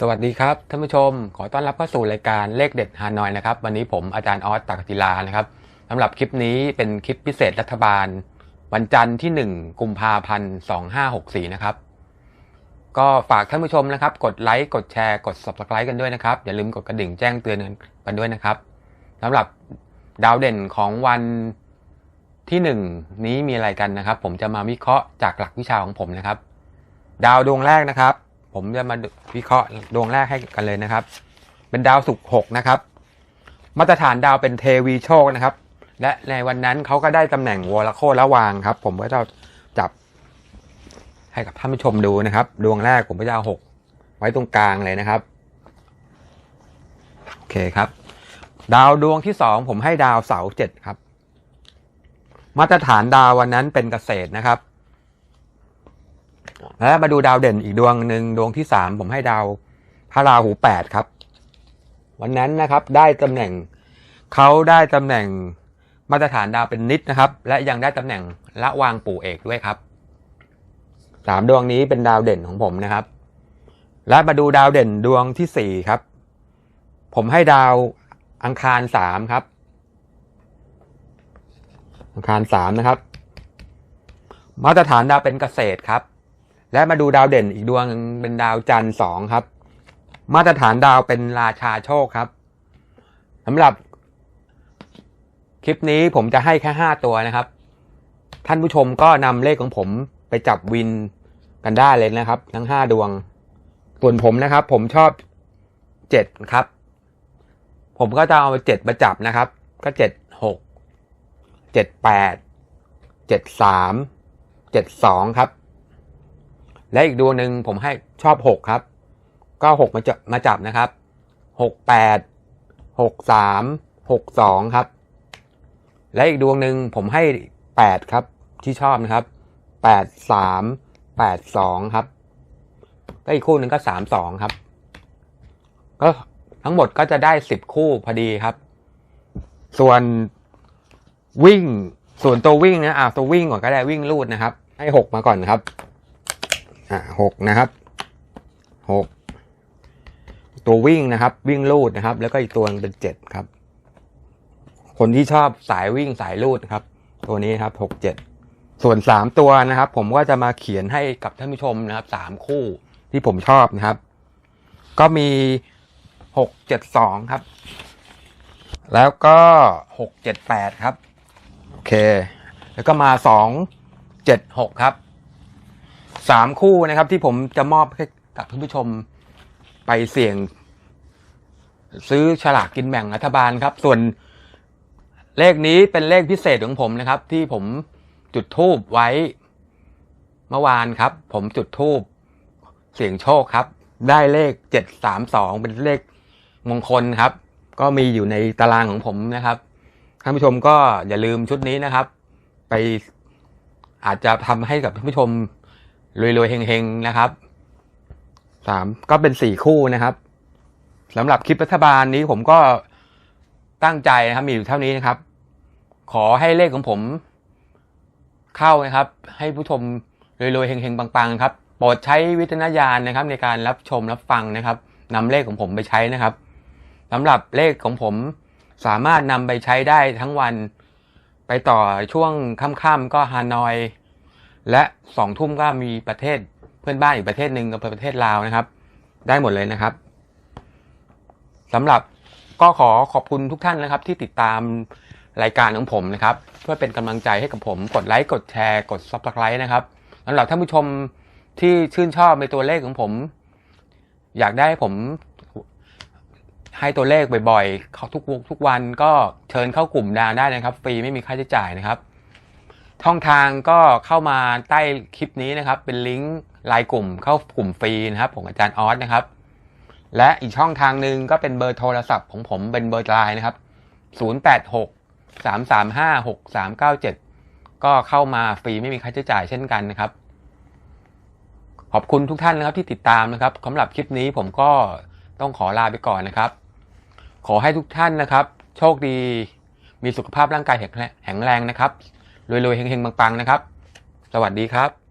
สวัสดีครับท่านผู้ชม ขอต้อนรับเข้าสู่รายการเลขเด็ดฮานอยนะครับวันนี้ผมอาจารย์ออสตากศิลานะครับสำหรับคลิปนี้เป็นคลิปพิเศษรัฐบาล วันจันทร์ที่ 1 กุมภาพันธ์2564 นะครับ ก็ฝากท่านผู้ชมนะครับ กดไลค์กดแชร์กด subscribe กันด้วยนะครับอย่าลืมกดกระดิ่งแจ้งเตือนกันด้วยนะครับสำหรับดาวเด่นของวันที่ 1 นี้มีอะไรกันนะครับ ผมจะมาวิเคราะห์จากหลักวิชาของผมนะครับ ดาวดวงแรกนะครับ ผมจะมาวิเคราะห์ดวงแรกให้กันเลยนะครับ เป็นดาวศุกร์หกนะครับ มาตรฐานดาวเป็นเทวีโชคนะครับ และในวันนั้นเขาก็ได้ตำแหน่งวอลโคระวางครับ ผมก็จะจับให้กับท่านผู้ชมดูนะครับ ดวงแรกผมก็จะเอาหกไว้ตรงกลางเลยนะครับโอเคครับ ดาวดวงที่สองผมให้ดาวเสาเจ็ดครับ มาตรฐานดาววันนั้นเป็นเกษตรนะครับ แล้วมาดูดาวเด่นอีกดวงหนึ่งดวงที่สามผมให้ดาวพระราหูแปดครับ วันนั้นนะครับได้ตำแหน่งเขาได้ตำแหน่งมาตรฐานดาวเป็นนิดนะครับ และยังได้ตำแหน่งละวางปู่เอกด้วยครับสามดวงนี้เป็นดาวเด่นของผมนะครับ และมาดูดาวเด่นดวงที่สี่ครับ ผมให้ดาวอังคารสามครับ อังคารสามนะครับ มาตรฐานดาวเป็นเกษตรครับ และมาดูดาวเด่นอีกดวงเป็นดาวจันทร์สองครับ มาตรฐานดาวเป็นราชาโชคครับสำหรับ คลิปนี้ผมจะให้แค่ห้าตัวนะครับ ท่านผู้ชมก็นำเลขของผมไปจับวินกันได้เลยนะครับ ทั้งห้าดวง ส่วนผมนะครับ ผมชอบเจ็ดครับ ผมก็จะเอาเจ็ดมาจับนะครับ ก็เจ็ดหกเจ็ดแปดเจ็ดสามเจ็ดสองครับ และอีกดวงหนึ่งผมให้ชอบหกครับ ก็หกมาจับมาจับนะครับหกแปดหกสามหกสองครับ และอีกดวงหนึ่งผมให้แปดครับที่ชอบนะครับแปดสามแปดสองครับก็อีกคู่หนึ่งก็สามสองครับ ก็ทั้งหมดก็จะได้สิบคู่พอดีครับ ส่วนวิ่ง ส่วนตัววิ่งนะอ่าตัววิ่งก่อนก็ได้วิ่งลูดนะครับ ให้หกมาก่อนนครับ อ่าหกนะครับหกตัววิ่งนะครับ วิ่งลูดนะครับ แล้วก็อีกตัวหนึงเป็นเจ็ดครับ คนที่ชอบสายวิ่งสายลูดครับ ตัวนี้ครับหกเจ็ดส่วนสามตัวนะครับ ผมก็จะมาเขียนให้กับท่านผู้ชมนะครับสามคู่ที่ผมชอบนะครับ ก็มีหกเจ็ดสองครับ แล้วก็หกเจ็ดแปดครับ โอเค แล้วก็มาสองเจ็ดหกครับ สามคู่นะครับ ที่ผมจะมอบให้กับท่านผู้ชมไปเสี่ยง ซื้อฉลากกินแบ่งรัฐบาลครับ ส่วนเลขนี้เป็นเลขพิเศษของผมนะครับ ที่ผมจุดทูบไว้เมื่อวานครับ ผมจุดทูบเสี่ยงโชคครับ ได้เลขเจ็ดสามสองเป็นเลขมงคลครับ ก็มีอยู่ในตารางของผมนะครับท่านผู้ชมก็อย่าลืมชุดนี้นะครับ ไปอาจจะทำให้กับท่านผู้ชม รวยๆเฮงๆนะครับสามก็เป็นสี่คู่นะครับสำหรับคลิปรัฐบาลนี้ผมก็ตั้งใจนะครับมีอยู่เท่านี้นะครับ ขอให้เลขของผมเข้านะครับ ให้ผู้ชมรวยๆเฮงๆปังๆครับโปรดใช้วิจารณญาณนะครับ ในการรับชมรับฟังนะครับนำเลขของผมไปใช้นะครับสำหรับเลขของผมสามารถนำไปใช้ได้ทั้งวัน ไปต่อช่วงค่ำๆก็ฮานอย และสองทุ่มก็มีประเทศเพื่อนบ้านอีกประเทศหนึ่งกับประเทศลาวนะครับ ได้หมดเลยนะครับสำหรับก็ขอขอบคุณทุกท่านนะครับ ที่ติดตามรายการของผมนะครับ เพื่อเป็นกำลังใจให้กับผมกดไลค์กดแชร์กด subscribe นะครับสำหรับท่านผู้ชมที่ชื่นชอบในตัวเลขของผม อยากได้ผมให้ตัวเลขบ่อยๆ เขาทุกวทุกวันก็เชิญเข้ากลุ่มดาได้นะครับ ฟรีไม่มีค่าใช้จ่ายนะครับ ช่องทางก็เข้ามาใต้คลิปนี้นะครับ เป็นลิงก์ไลน์กลุ่มเข้ากลุ่มฟรีนะครับของอาจารย์ออสนะครับ และอีกช่องทางหนึ่งก็เป็นเบอร์โทรศัพท์ของผมเป็นเบอร์ไลน์นะครับ 086 335 6397 ก็เข้ามาฟรีไม่มีค่าใช้จ่ายเช่นกันนะครับ ขอบคุณทุกท่านนะครับที่ติดตามนะครับสำหรับคลิปนี้ผมก็ต้องขอลาไปก่อนนะครับ ขอให้ทุกท่านนะครับ โชคดีมีสุขภาพร่างกายแข็งแรงนะครับ รวยๆเฮงๆปังๆนะครับ สวัสดีครับ